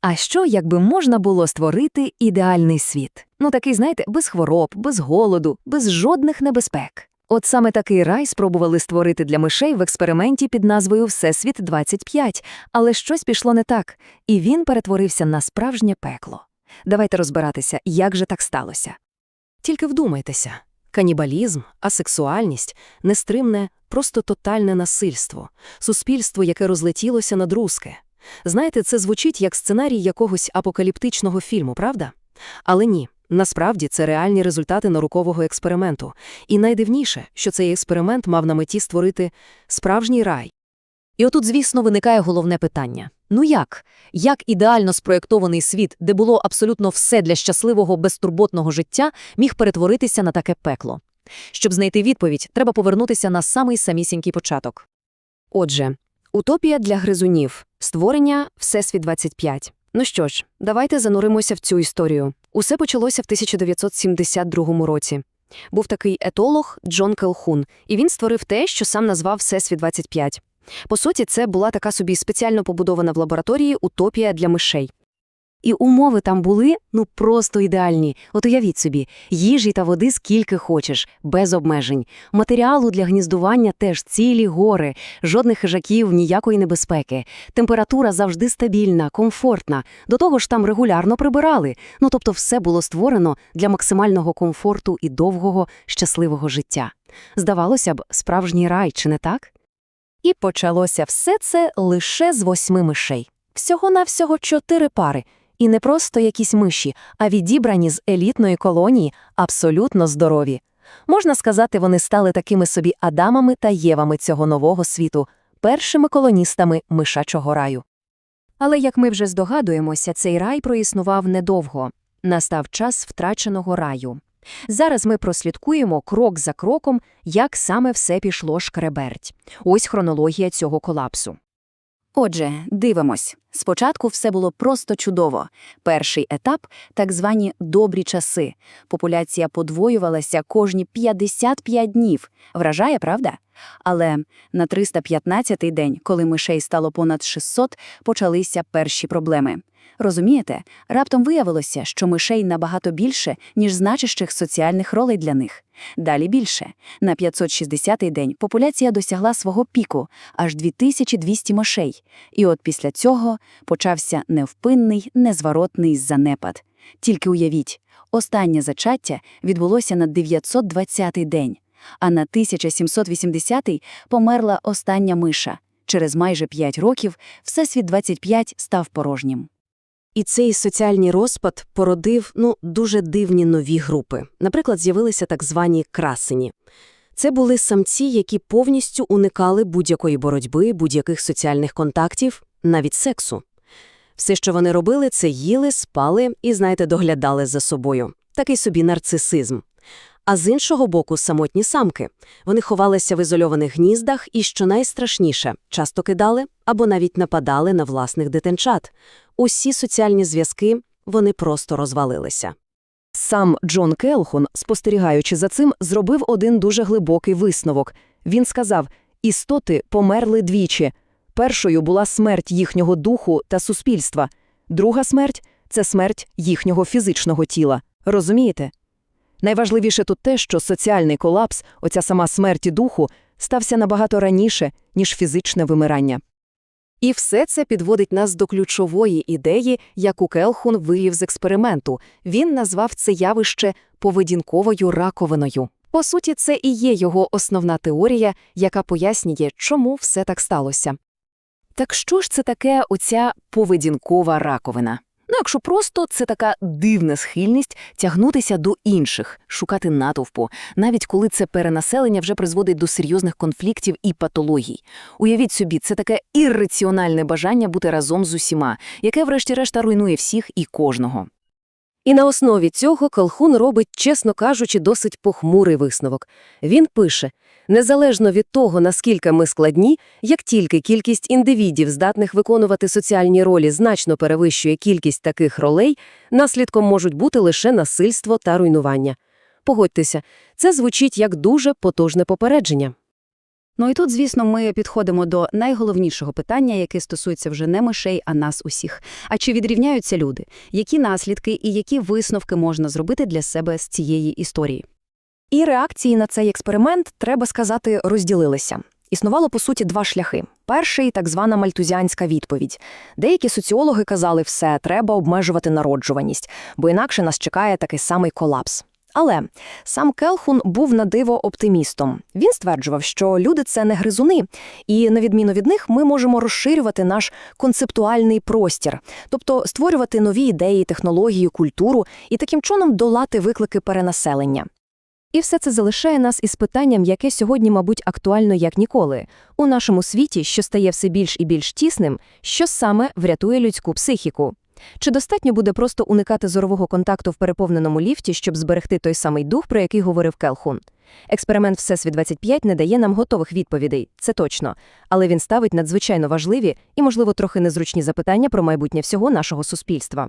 А що, якби можна було створити ідеальний світ? Ну такий, знаєте, без хвороб, без голоду, без жодних небезпек. От саме такий рай спробували створити для мишей в експерименті під назвою Всесвіт 25, але щось пішло не так, і він перетворився на справжнє пекло. Давайте розбиратися, як же так сталося. Тільки вдумайтеся. Канібалізм, асексуальність, нестримне, просто тотальне насильство, суспільство, яке розлетілося на друзки. Знаєте, це звучить як сценарій якогось апокаліптичного фільму, правда? Але ні, насправді це реальні результати наукового експерименту. І найдивніше, що цей експеримент мав на меті створити справжній рай. І отут, звісно, виникає головне питання. Ну як? Як ідеально спроєктований світ, де було абсолютно все для щасливого, безтурботного життя, міг перетворитися на таке пекло? Щоб знайти відповідь, треба повернутися на самий самісінький початок. Отже, утопія для гризунів, створення Всесвіт 25. Ну що ж, давайте зануримося в цю історію. Усе почалося в 1972 році. Був такий етолог Джон Келхун, і він створив те, що сам назвав Всесвіт 25. По суті, це була така собі спеціально побудована в лабораторії утопія для мишей. І умови там були ну просто ідеальні. От уявіть собі, їжі та води скільки хочеш, без обмежень. Матеріалу для гніздування теж цілі гори, жодних хижаків, ніякої небезпеки. Температура завжди стабільна, комфортна. До того ж там регулярно прибирали. Ну тобто все було створено для максимального комфорту і довгого, щасливого життя. Здавалося б, справжній рай, чи не так? І почалося все це лише з восьми мишей. Всього-навсього чотири пари. І не просто якісь миші, а відібрані з елітної колонії, абсолютно здорові. Можна сказати, вони стали такими собі Адамами та Євами цього нового світу, першими колоністами мишачого раю. Але, як ми вже здогадуємося, цей рай проіснував недовго. Настав час втраченого раю. Зараз ми прослідкуємо крок за кроком, як саме все пішло шкреберть. Ось хронологія цього колапсу. Отже, дивимось. Спочатку все було просто чудово. Перший етап – так звані «добрі часи». Популяція подвоювалася кожні 55 днів. Вражає, правда? Але на 315-й день, коли мишей стало понад 600, почалися перші проблеми. Розумієте, раптом виявилося, що мишей набагато більше, ніж значущих соціальних ролей для них. Далі більше. На 560-й день популяція досягла свого піку – аж 2200 мишей. І от після цього почався невпинний, незворотний занепад. Тільки уявіть, останнє зачаття відбулося на 920-й день, а на 1780-й померла остання миша. Через майже 5 років Всесвіт 25 став порожнім. І цей соціальний розпад породив ну, дуже дивні нові групи. Наприклад, з'явилися так звані красені. Це були самці, які повністю уникали будь-якої боротьби, будь-яких соціальних контактів, навіть сексу. Все, що вони робили, це їли, спали і, знаєте, доглядали за собою. Такий собі нарцисизм. А з іншого боку, самотні самки. Вони ховалися в ізольованих гніздах і, що найстрашніше, часто кидали або навіть нападали на власних дитинчат. Усі соціальні зв'язки вони просто розвалилися. Сам Джон Келхун, спостерігаючи за цим, зробив один дуже глибокий висновок. Він сказав, істоти померли двічі. Першою була смерть їхнього духу та суспільства. Друга смерть – це смерть їхнього фізичного тіла. Розумієте? Найважливіше тут те, що соціальний колапс, оця сама смерть і духу, стався набагато раніше, ніж фізичне вимирання. І все це підводить нас до ключової ідеї, яку Келхун вивів з експерименту. Він назвав це явище поведінковою раковиною. По суті, це і є його основна теорія, яка пояснює, чому все так сталося. Так що ж це таке оця поведінкова раковина? Ну, якщо просто це така дивна схильність тягнутися до інших, шукати натовпу, навіть коли це перенаселення вже призводить до серйозних конфліктів і патологій. Уявіть собі, це таке ірраціональне бажання бути разом з усіма, яке, врешті-решта, руйнує всіх і кожного. І на основі цього Колхун робить, чесно кажучи, досить похмурий висновок. Він пише, незалежно від того, наскільки ми складні, як тільки кількість індивідів, здатних виконувати соціальні ролі, значно перевищує кількість таких ролей, наслідком можуть бути лише насильство та руйнування. Погодьтеся, це звучить як дуже потужне попередження. Ну і тут, звісно, ми підходимо до найголовнішого питання, яке стосується вже не мишей, а нас усіх. А чи відрівняються люди? Які наслідки і які висновки можна зробити для себе з цієї історії? І реакції на цей експеримент, треба сказати, розділилися. Існувало, по суті, два шляхи. Перший – так звана мальтузіанська відповідь. Деякі соціологи казали, все, треба обмежувати народжуваність, бо інакше нас чекає такий самий колапс. Але сам Келхун був на диво оптимістом. Він стверджував, що люди – це не гризуни, і, на відміну від них, ми можемо розширювати наш концептуальний простір, тобто створювати нові ідеї, технології, культуру і таким чином долати виклики перенаселення. І все це залишає нас із питанням, яке сьогодні, мабуть, актуально як ніколи. У нашому світі, що стає все більш і більш тісним, що саме врятує людську психіку? Чи достатньо буде просто уникати зорового контакту в переповненому ліфті, щоб зберегти той самий дух, про який говорив Келхун? Експеримент Всесвіт 25 не дає нам готових відповідей, це точно. Але він ставить надзвичайно важливі і, можливо, трохи незручні запитання про майбутнє всього нашого суспільства.